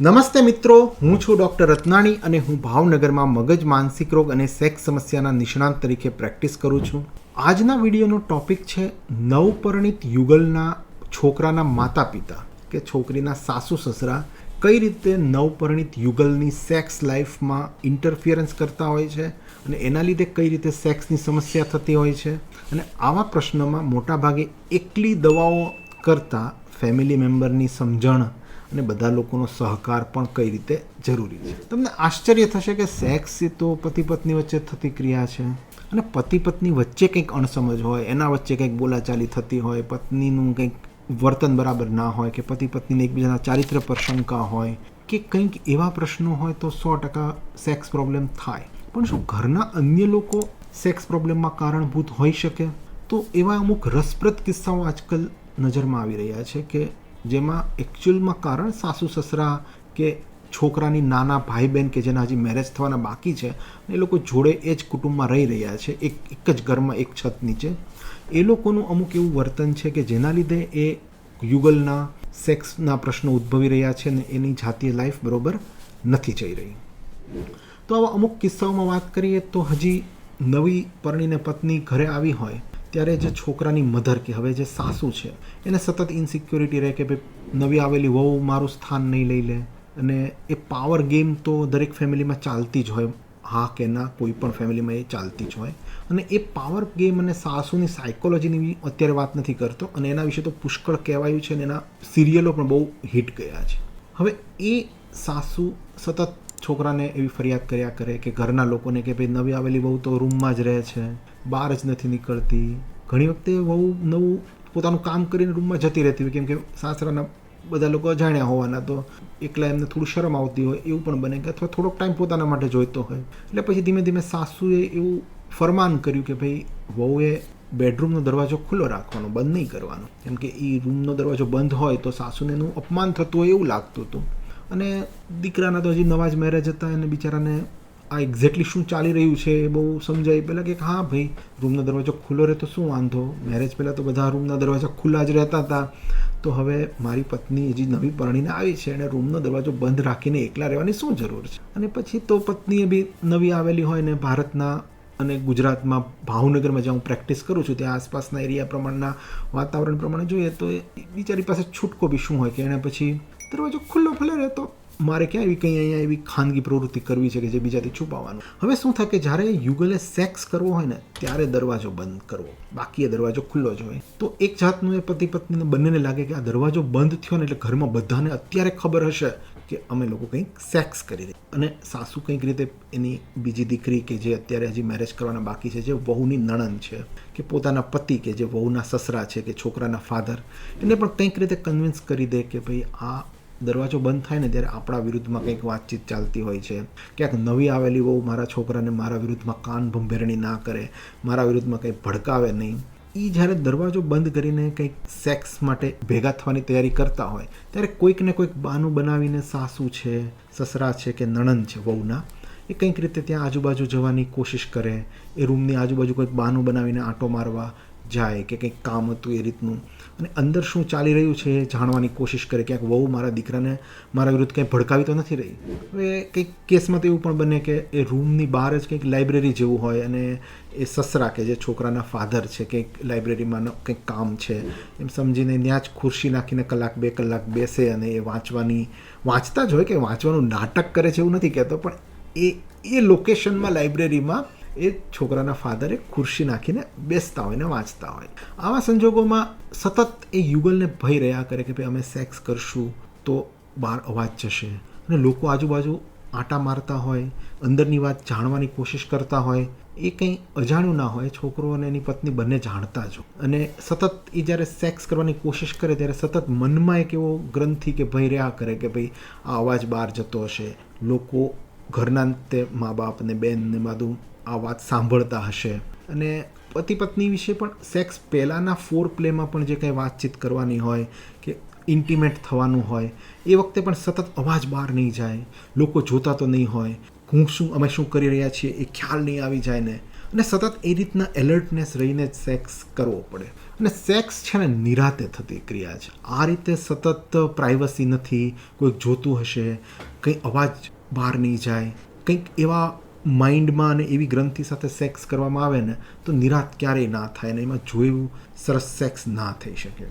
નમસ્તે મિત્રો, હું છું ડૉક્ટર રત્નાણી અને હું ભાવનગરમાં મગજ માનસિક રોગ અને સેક્સ સમસ્યાના નિષ્ણાંત તરીકે પ્રેક્ટિસ કરું છું. આજના વિડીયોનો ટોપિક છે નવપરણિત યુગલના છોકરાના માતા પિતા કે છોકરીના સાસુ સસરા કઈ રીતે નવપરણિત યુગલની સેક્સ લાઈફમાં ઇન્ટરફિયરન્સ કરતા હોય છે અને એના લીધે કઈ રીતે સેક્સની સમસ્યા થતી હોય છે અને આવા પ્રશ્નોમાં મોટાભાગે એકલી દવાઓ કરતાં ફેમિલી મેમ્બરની સમજણ અને બધા લોકોનો સહકાર પણ કઈ રીતે જરૂરી છે? તમને આશ્ચર્ય થશે કે સેક્સ એ તો પતિ પત્ની વચ્ચે થતી ક્રિયા છે. અને પતિ પત્ની વચ્ચે કંઈક અણસમજ હોય, એના વચ્ચે કંઈક બોલાચાલી થતી હોય, પત્નીનું કંઈક વર્તન બરાબર ના હોય કે પતિ પત્નીને એકબીજાના ચારિત્ર પર શંકા હોય કે કંઈક એવા પ્રશ્નો હોય તો સો ટકા સેક્સ પ્રોબ્લેમ થાય. પણ શું ઘરના અન્ય લોકો સેક્સ પ્રોબ્લેમમાં કારણભૂત હોઈ શકે? તો એવા અમુક રસપ્રદ કિસ્સાઓ આજકાલ નજરમાં આવી રહ્યા છે કે જેમાં એકચ્યુઅલમાં કારણ સાસુ સસરા કે છોકરાની નાના ભાઈ બહેન કે જેના હજી મેરેજ થવાના બાકી છે એ લોકો જોડે એ જ કુટુંબમાં રહી રહ્યા છે, એક એક જ ઘરમાં, એક છત નીચે. એ લોકોનું અમુક એવું વર્તન છે કે જેના લીધે એ યુગલના સેક્સના પ્રશ્નો ઉદ્ભવી રહ્યા છે અને એની જાતીય લાઈફ બરોબર નથી જઈ રહી. તો આવા અમુક કિસ્સાઓમાં વાત કરીએ તો હજી નવી પરણીને પત્ની ઘરે આવી હોય ત્યારે જે છોકરાની મધર કે હવે જે સાસુ છે, એને સતત ઇનસિક્યોરિટી રહે કે ભાઈ નવી આવેલી વહુ મારું સ્થાન નહીં લઈ લે. અને એ પાવર ગેમ તો દરેક ફેમિલીમાં ચાલતી જ હોય. હા કે ના, કોઈ પણ ફેમિલીમાં એ ચાલતી જ હોય. અને એ પાવર ગેમ અને સાસુની સાયકોલોજીની અત્યારે વાત નથી કરતો. અને એના વિશે તો પુષ્કળ કહેવાયું છે અને એના સિરિયલો પણ બહુ હિટ ગયા છે. હવે એ સાસુ સતત છોકરાને એવી ફરિયાદ કર્યા કરે કે ઘરના લોકોને કે ભાઈ નવી આવેલી બહુ તો રૂમમાં જ રહે છે. બહાર જ નથી નીકળતી. ઘણી વખતે વહુ નવું પોતાનું કામ કરીને રૂમમાં જતી રહેતી હોય, કેમ કે સાસરાના બધા લોકો અજાણ્યા હોવાના, તો એકલા એમને થોડું શરમ આવતી હોય, એવું પણ બને કે અથવા થોડોક ટાઈમ પોતાના માટે જોઈતો હોય. એટલે પછી ધીમે ધીમે સાસુએ એવું ફરમાન કર્યું કે ભાઈ, વહુએ બેડરૂમનો દરવાજો ખુલ્લો રાખવાનો, બંધ નહીં કરવાનો. કેમ કે એ રૂમનો દરવાજો બંધ હોય તો સાસુને એનું અપમાન થતું હોય એવું લાગતું હતું. અને દીકરાના તો હજી નવા જ મેરેજ હતા અને બિચારાને આ એક્ઝેક્ટલી શું ચાલી રહ્યું છે એ બહુ સમજાય. પહેલાં કે હા ભાઈ, રૂમનો દરવાજો ખુલ્લો રહે તો શું વાંધો? મેરેજ પહેલાં તો બધા રૂમના દરવાજા ખુલ્લા જ રહેતા હતા. તો હવે મારી પત્ની હજી નવી પરણીને આવી છે અને રૂમનો દરવાજો બંધ રાખીને એકલા રહેવાની શું જરૂર છે? અને પછી તો પત્નીએ બી નવી આવેલી હોય ને ભારતના અને ગુજરાતમાં ભાવનગરમાં જ્યાં હું પ્રેક્ટિસ કરું છું, ત્યાં આસપાસના એરિયા પ્રમાણના વાતાવરણ પ્રમાણે જોઈએ તો એ બિચારી પાસે છૂટકો બી શું હોય કે એણે પછી દરવાજો ખુલ્લો ખુલ્લો રહેતો. મારે ક્યાં એવી કંઈ અહીંયા એવી ખાનગી પ્રવૃત્તિ કરવી છે કે જે બીજાથી છુપાવવાનું? હવે શું થાય કે જ્યારે યુગલે સેક્સ કરવો હોય ને, ત્યારે દરવાજો બંધ કરવો. બાકી એ દરવાજો ખુલ્લો જ હોય. તો એક જાતનું એ પતિ પત્નીને બંનેને લાગે કે આ દરવાજો બંધ થયો ને એટલે ઘરમાં બધાને અત્યારે ખબર હશે કે અમે લોકો કંઈક સેક્સ કરી દઈએ અને સાસુ કંઈક રીતે એની બીજી દીકરી કે જે અત્યારે હજી મેરેજ કરવાના બાકી છે, જે વહુની નણંદ છે, કે પોતાના પતિ કે જે વહુના સસરા છે, કે છોકરાના ફાધર, એને પણ કંઈક રીતે કન્વિન્સ કરી દે કે ભાઈ આ દરવાજો બંધ થાય ને ત્યારે આપણા વિરુદ્ધમાં કંઈક વાતચીત ચાલતી હોય છે. ક્યાંક નવી આવેલી વહુ મારા છોકરાને મારા વિરુદ્ધમાં કાન ભંભેરણી ના કરે, મારા વિરુદ્ધમાં કંઈ ભડકાવે નહીં. એ જ્યારે દરવાજો બંધ કરીને કંઈક સેક્સ માટે ભેગા થવાની તૈયારી કરતા હોય, ત્યારે કોઈક ને કોઈક બાનું બનાવીને સાસુ છે, સસરા છે કે નણંદ છે વહુના, એ કંઈક રીતે ત્યાં આજુબાજુ જવાની કોશિશ કરે, એ રૂમની આજુબાજુ કોઈક બાનું બનાવીને આંટો મારવા જાય કે કંઈક કામ હતું એ રીતનું. અને અંદર શું ચાલી રહ્યું છે એ જાણવાની કોશિશ કરે ક્યાંક વહુ મારા દીકરાને મારા વિરુદ્ધ કંઈ ભડકાવી તો નથી રહી? હવે કંઈક કેસમાં તો એવું પણ બને કે એ રૂમની બહાર જ કંઈક લાઇબ્રેરી જેવું હોય અને એ સસરા કે જે છોકરાના ફાધર છે, કંઈક લાઇબ્રેરીમાં કંઈક કામ છે. એમ સમજીને ત્યાં જ ખુરશી નાખીને કલાક બે કલાક બેસે અને એ વાંચવાની, વાંચતા જ હોય કે વાંચવાનું નાટક કરે છે એવું નથી કહેતો, પણ એ એ લોકેશનમાં લાઇબ્રેરીમાં એ છોકરાના ફાધરે ખુરશી નાખીને બેસતા હોય ને વાંચતા હોય. આવા સંજોગોમાં સતત એ યુગલને ભય રહ્યા કરે કે ભાઈ અમે સેક્સ કરશું તો બહાર અવાજ જશે. અને લોકો આજુબાજુ આંટા મારતા હોય, અંદરની વાત જાણવાની કોશિશ કરતા હોય. એ કંઈ અજાણ્યું ના હોય, છોકરો અને એની પત્ની બંને જાણતા જ અને સતત એ જ્યારે સેક્સ કરવાની કોશિશ કરે ત્યારે સતત મનમાં એક એવો ગ્રંથિ કે ભય રહ્યા કરે કે ભાઈ આ અવાજ બહાર જતો હશે. લોકો ઘરના તે મા બાપ ને બેન ને બધું આ વાત સાંભળતા હશે. અને પતિ પત્ની વિશે પણ સેક્સ પહેલાંના ફોર પ્લેમાં પણ જે કંઈ વાતચીત કરવાની હોય કે ઇન્ટિમેટ થવાનું હોય, એ વખતે પણ સતત અવાજ બહાર નહીં જાય, લોકો જોતા તો નહીં હોય. હું શું, અમે શું કરી રહ્યા છીએ એ ખ્યાલ નહીં આવી જાય ને. અને સતત એ રીતના એલર્ટનેસ રહીને જ સેક્સ કરવો પડે. અને સેક્સ છે ને નિરાતે થતી ક્રિયા છે. આ રીતે સતત પ્રાઇવસી નથી કોઈક જોતું હશે, કંઈ અવાજ બહાર નહીં જાય, કંઈક એવા માઇન્ડમાં અને એવી ગ્રંથિ સાથે સેક્સ કરવામાં આવે ને, તો નિરાત ક્યારેય ના થાય ને, એમાં જોયું સરસ સેક્સ ના થઈ શકે.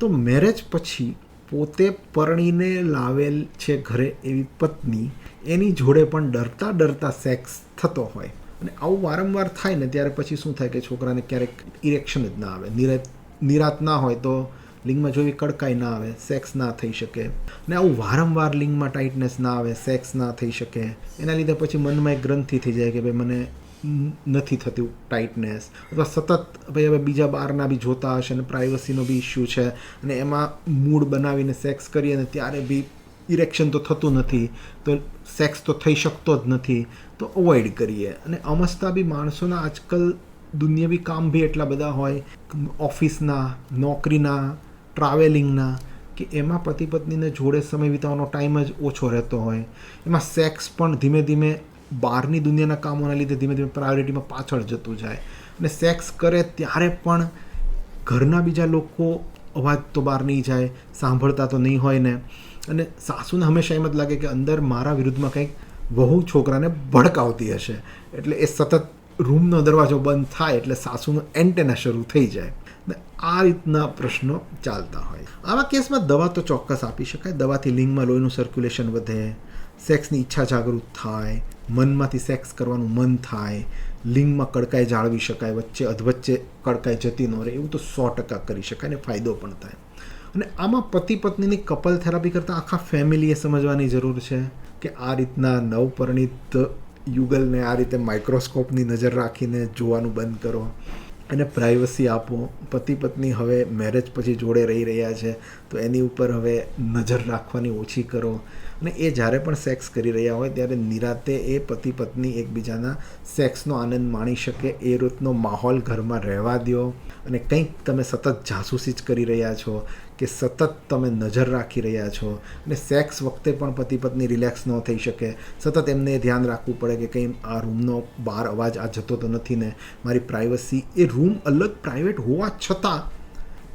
તો મેરેજ પછી પોતે પરણીને લાવેલ છે ઘરે એવી પત્ની, એની જોડે પણ ડરતા ડરતા સેક્સ થતો હોય. અને આવું વારંવાર થાય ને, ત્યારે પછી શું થાય કે છોકરાને ક્યારેક ઇરેક્શન જ ના આવે. નિરાત નિરાત ના હોય તો લિંગમાં જોવી કડકાઈ ના આવે સેક્સ ના થઈ શકે. ને આવું વારંવાર લિંગમાં ટાઇટનેસ ના આવે સેક્સ ના થઈ શકે. એના લીધે પછી મનમાં એક ગ્રંથિ થઈ જાય કે ભાઈ મને નથી થતું ટાઈટનેસ અથવા સતત ભાઈ હવે બીજા બહારના બી જોતા હશે અને પ્રાઇવસીનો બી ઇસ્યુ છે. અને એમાં મૂડ બનાવીને સેક્સ કરીએ ને ત્યારે બી ઇરેક્શન તો થતું નથી, તો સેક્સ તો થઈ શકતો જ નથી, તો અવોઇડ કરીએ. અને અમસ્તા બી માણસોના આજકાલ દુનિયાવી કામ બી એટલા બધા હોય ઓફિસના નોકરીના ટ્રાવેલિંગના કે એમાં પતિ પત્નીને જોડે સમય વિતાવવાનો ટાઈમ જ ઓછો રહેતો હોય. એમાં સેક્સ પણ ધીમે ધીમે બહારની દુનિયાના કામોના લીધે ધીમે ધીમે પ્રાયોરિટીમાં પાછળ જતું જાય. અને સેક્સ કરે ત્યારે પણ ઘરના બીજા લોકો અવાજ તો બહાર નહીં જાય, સાંભળતા તો નહીં હોય ને. અને સાસુને હંમેશા એમ જ લાગે કે અંદર મારા વિરુદ્ધમાં કંઈક વહુ છોકરાને ભડકાવતી હશે. એટલે એ સતત રૂમનો દરવાજો બંધ થાય એટલે સાસુનું એન્ટેના શરૂ થઈ જાય. આ રીતના પ્રશ્નો ચાલતા હોય. આવા કેસમાં દવા તો ચોક્કસ આપી શકાય. દવાથી લિંગમાં લોહીનું સર્ક્યુલેશન વધે, સેક્સની ઈચ્છા જાગૃત થાય, મનમાંથી સેક્સ કરવાનું મન થાય, લિંગમાં કડકાઈ જાળવી શકાય, વચ્ચે અધવચ્ચે કડકાઈ જતી ન રહે, એવું તો સો ટકા કરી શકાય ને ફાયદો પણ થાય. અને આમાં પતિ પત્નીની કપલ થેરાપી કરતાં આખા ફેમિલીએ સમજવાની જરૂર છે કે આ રીતના નવપરિણીત યુગલને આ રીતે માઇક્રોસ્કોપની નજર રાખીને જોવાનું બંધ કરો. એને પ્રાઇવસી આપો. પતિ પત્ની હવે મેરેજ પછી જોડે રહી રહ્યા છે. તો એની ઉપર હવે નજર રાખવાની ઓછી કરો. અને એ જ્યારે પણ સેક્સ કરી રહ્યા હોય, ત્યારે નિરાતે એ પતિ પત્ની એકબીજાના સેક્સનો આનંદ માણી શકે, એ રીતનો માહોલ ઘરમાં રહેવા દો. અને કંઈક તમે સતત જાસૂસી જ કરી રહ્યા છો કે સતત તમે નજર રાખી રહ્યા છો. અને સેક્સ વખતે પણ પતિ પત્ની રિલેક્સ ન થઈ શકે. સતત એમને ધ્યાન રાખવું પડે કે કંઈ આ રૂમનો બહાર અવાજ આ જતો તો નથી ને. મારી પ્રાઇવસી એ રૂમ અલગ પ્રાઇવેટ હોવા છતાં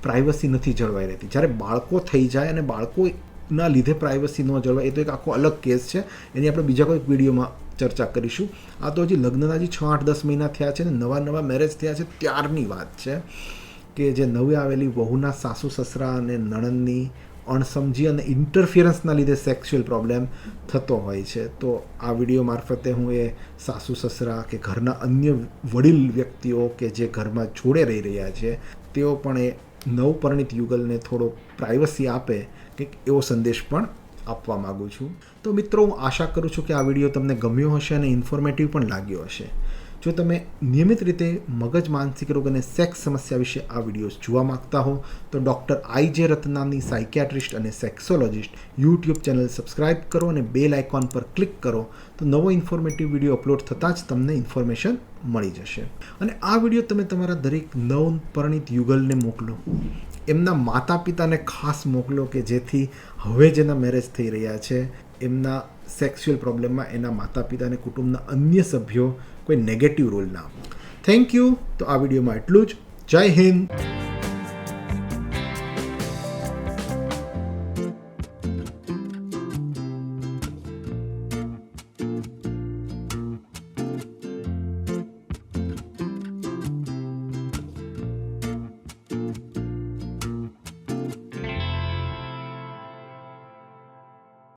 પ્રાઇવસી નથી જળવાઈ રહેતી. જ્યારે બાળકો થઈ જાય અને બાળકોના લીધે પ્રાઇવસી ન જળવાય, એ તો એક આખો અલગ કેસ છે. એની આપણે બીજા કોઈક વિડીયોમાં ચર્ચા કરીશું. આ તો હજી લગ્નના હજી છ આઠ દસ મહિના થયા છે ને, નવા નવા મેરેજ થયા છે, ત્યારની વાત છે કે જે નવી આવેલી વહુના સાસુ સસરા અને નણંદની અણસમજી અને ઇન્ટરફિયરન્સના લીધે સેક્સ્યુઅલ પ્રોબ્લેમ થતો હોય છે. તો આ વીડિયો મારફતે હું એ સાસુ સસરા કે ઘરના અન્ય વડીલ વ્યક્તિઓ કે જે ઘરમાં જોડે રહી રહ્યા છે, તેઓ પણ એ નવપરિણીત યુગલને થોડો પ્રાઇવસી આપે, કંઈક એવો સંદેશ પણ આપવા માગું છું. તો મિત્રો, હું આશા કરું છું કે આ વીડિયો તમને ગમ્યો હશે અને ઇન્ફોર્મેટિવ પણ લાગ્યો હશે. જો તમે નિયમિત રીતે મગજ, માનસિક રોગ અને સેક્સ સમસ્યા વિશે આ વિડીયોઝ જોવા માંગતા હો, તો ડૉક્ટર આઈ જે રત્નાની સાયકિયાટ્રિસ્ટ અને સેક્સોલોજિસ્ટ યુટ્યુબ ચેનલ સબસ્ક્રાઇબ કરો અને બેલ આઇકોન પર ક્લિક કરો, તો નવો ઇન્ફોર્મેટિવ વીડિયો અપલોડ થતાં જ તમને ઇન્ફોર્મેશન મળી જશે. અને આ વીડિયો તમે તમારા દરેક નવપરિણીત યુગલને મોકલો. એમના માતા પિતાને ખાસ મોકલો કે જેથી હવે જેના મેરેજ થઈ રહ્યા છે, એમના સેક્સ્યુઅલ પ્રોબ્લેમમાં એના માતા પિતા અને કુટુંબના અન્ય સભ્યો કોઈ નેગેટિવ રોલ ના થેન્ક યુ તો આ વિડીયોમાં એટલું જ. જય હિન્દ.